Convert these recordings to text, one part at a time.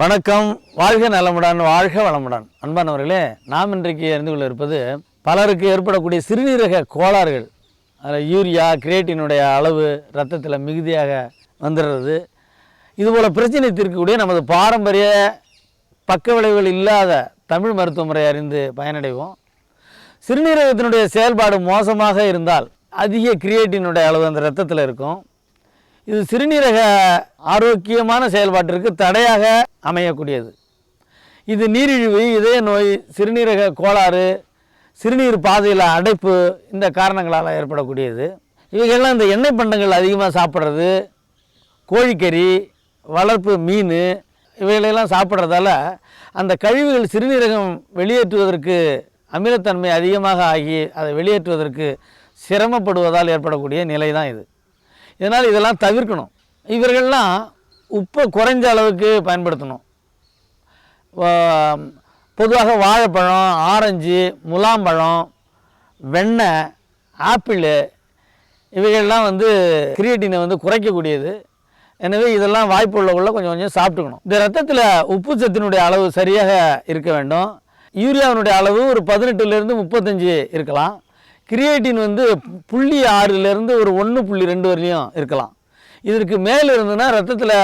வணக்கம். வாழ்க நலமுடன் வாழ்க வளமுடன். அன்பானவர்களே நாம் இன்றைக்கு அறிந்து கொள்ள இருப்பது பலருக்கு ஏற்படக்கூடிய சிறுநீரக கோளாறுகள். அதில் யூரியா கிரியேட்டினுடைய அளவு ரத்தத்தில் மிகுதியாக வந்துடுறது. இதுபோல் பிரச்சனை தீர்க்கக்கூடிய நமது பாரம்பரிய பக்க விளைவுகள் இல்லாத தமிழ் மருத்துவ முறை அறிந்து பயனடைவோம். சிறுநீரகத்தினுடைய செயல்பாடு மோசமாக இருந்தால் அதிக கிரியேட்டினுடைய அளவு அந்த ரத்தத்தில் இருக்கும். இது சிறுநீரக ஆரோக்கியமான செயல்பாட்டிற்கு தடையாக அமையக்கூடியது. இது நீரிழிவு இதய நோய் சிறுநீரக கோளாறு சிறுநீர் பாதையில் அடைப்பு இந்த காரணங்களால் ஏற்படக்கூடியது. இவைகள்லாம் இந்த எண்ணெய் பண்டங்கள் அதிகமாக சாப்பிட்றது கோழிக்கறி வளர்ப்பு மீன் இவைகளெல்லாம் சாப்பிட்றதால அந்த கழிவுகள் சிறுநீரகம் வெளியேற்றுவதற்கு அமிலத்தன்மை அதிகமாக ஆகி அதை வெளியேற்றுவதற்கு சிரமப்படுவதால் ஏற்படக்கூடிய நிலை தான் இது. இதனால் இதெல்லாம் தவிர்க்கணும். இவர்கள்லாம் உப்பை குறைஞ்ச அளவுக்கு பயன்படுத்தணும். பொதுவாக வாழைப்பழம் ஆரஞ்சு முலாம்பழம் வெண்ணெய் ஆப்பிள் இவைகள்லாம் வந்து கிரியேட்டினை வந்து குறைக்கக்கூடியது. எனவே இதெல்லாம் வாய்ப்பு உள்ளவங்கள கொஞ்சம் கொஞ்சம் சாப்பிட்டுக்கணும். இந்த ரத்தத்தில் உப்பு சத்தினுடைய அளவு சரியாக இருக்க வேண்டும். யூரியாவினுடைய அளவு ஒரு பதினெட்டுலேருந்து முப்பத்தஞ்சு இருக்கலாம். கிரியேட்டின் வந்து புள்ளி ஆறுலேருந்து ஒரு ஒன்று புள்ளி ரெண்டு வரையும் இருக்கலாம். இதற்கு மேல் இருந்ததுன்னா ரத்தத்தில்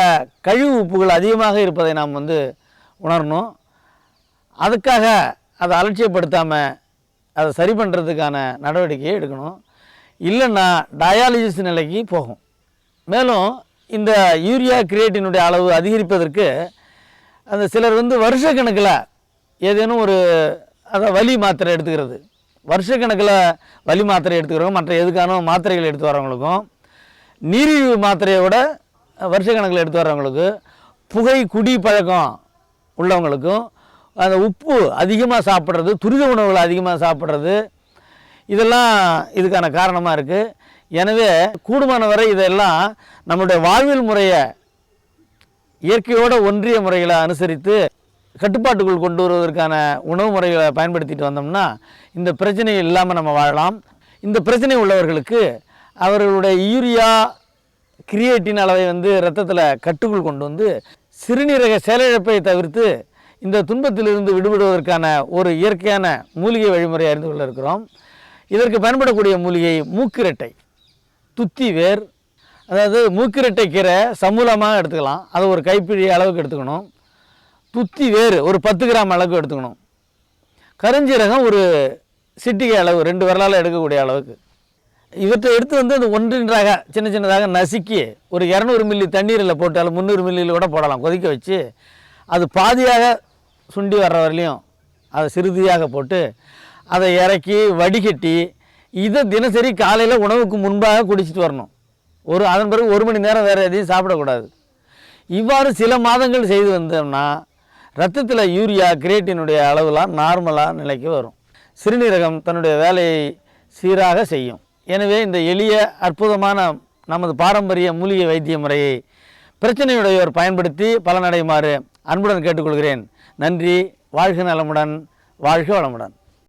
கழிவு உப்புகள் அதிகமாக இருப்பதை நாம் வந்து உணரணும். அதுக்காக அதை அலட்சியப்படுத்தாமல் அதை சரி பண்ணுறதுக்கான நடவடிக்கையை எடுக்கணும். இல்லைன்னா டயாலிசிஸ் நிலைக்கு போகும். மேலும் இந்த யூரியா கிரியேட்டினுடைய அளவு அதிகரிப்பதற்கு அந்த சிலர் வந்து வருஷக்கணக்கில் ஏதேனும் ஒரு அதை வலி மாத்திரை எடுத்துக்கிறது. வருஷக்கணக்கில் வலி மாத்திரை எடுத்துக்கிறவங்க மற்ற எதுக்கான மாத்திரைகள் எடுத்து வரவங்களுக்கும் நீரிழிவு மாத்திரையை விட வருஷக்கணக்கில் எடுத்து வரவங்களுக்கு புகை குடி பழக்கம் உள்ளவங்களுக்கும் அந்த உப்பு அதிகமாக சாப்பிட்றது துரித உணவுகளை அதிகமாக சாப்பிட்றது இதெல்லாம் இதுக்கான காரணமாக இருக்குது எனவே கூடுமான வரை இதெல்லாம் நம்மளுடைய வாழ்வியல் முறையை இயற்கையோட ஒன்றிய முறைகளை அனுசரித்து கட்டுப்பாட்டுக்குள் கொண்டு வருவதற்கான உணவு முறைகளை பயன்படுத்திட்டு வந்தோம்னா இந்த பிரச்சனை இல்லாமல் நம்ம வாழலாம். இந்த பிரச்சனை உள்ளவர்களுக்கு அவர்களுடைய யூரியா கிரியேட்டின் அளவை வந்து ரத்தத்தில் கட்டுக்குள் கொண்டு வந்து சிறுநீரக செயலிழப்பை தவிர்த்து இந்த துன்பத்திலிருந்து விடுபடுவதற்கான ஒரு இயற்கையான மூலிகை வழிமுறை அறிந்து கொள்ள இருக்கிறோம். இதற்கு பயன்படக்கூடிய மூலிகை மூக்கிரட்டை துத்தி வேர் அதாவது மூக்கிரட்டை கீரை சமூலமாக எடுத்துக்கலாம். அதை ஒரு கைப்பிடி அளவுக்கு எடுத்துக்கணும். துத்தி வேர் ஒரு பத்து கிராம் அளவுக்கு எடுத்துக்கணும். கருஞ்சீரகம் ஒரு சிட்டிகை அளவு ரெண்டு விரலால் எடுக்கக்கூடிய அளவுக்கு. இவற்றை எடுத்து வந்து அந்த ஒன்றின்றாக சின்ன சின்னதாக நசுக்கி ஒரு இரநூறு மில்லி தண்ணீரில் போட்டாலும் முந்நூறு மில்லியில் கூட போடலாம். கொதிக்க வச்சு அது பாதியாக சுண்டி வர்ற வரலையும் அதை சிறுதியாக போட்டு அதை இறக்கி வடிகட்டி இதை தினசரி காலையில் உணவுக்கு முன்பாக குடிச்சிட்டு வரணும். ஒரு அதன் பிறகு ஒரு மணி நேரம் வேறு எதையும் சாப்பிடக்கூடாது. இவ்வாறு சில மாதங்கள் செய்து வந்தோம்னா ரத்தத்தில் யூரியா கிரியேட்டினுடைய அளவுலாம் நார்மலாக நிலைக்கு வரும். சிறுநீரகம் தன்னுடைய வேலையை சீராக செய்யும். எனவே இந்த எளிய அற்புதமான நமது பாரம்பரிய மூலிகை வைத்திய முறையை பிரச்சனையுடையோர் பயன்படுத்தி பலனடையுமாறு அன்புடன் கேட்டுக்கொள்கிறேன். நன்றி வாழ்க நலமுடன் வாழ்க வளமுடன்.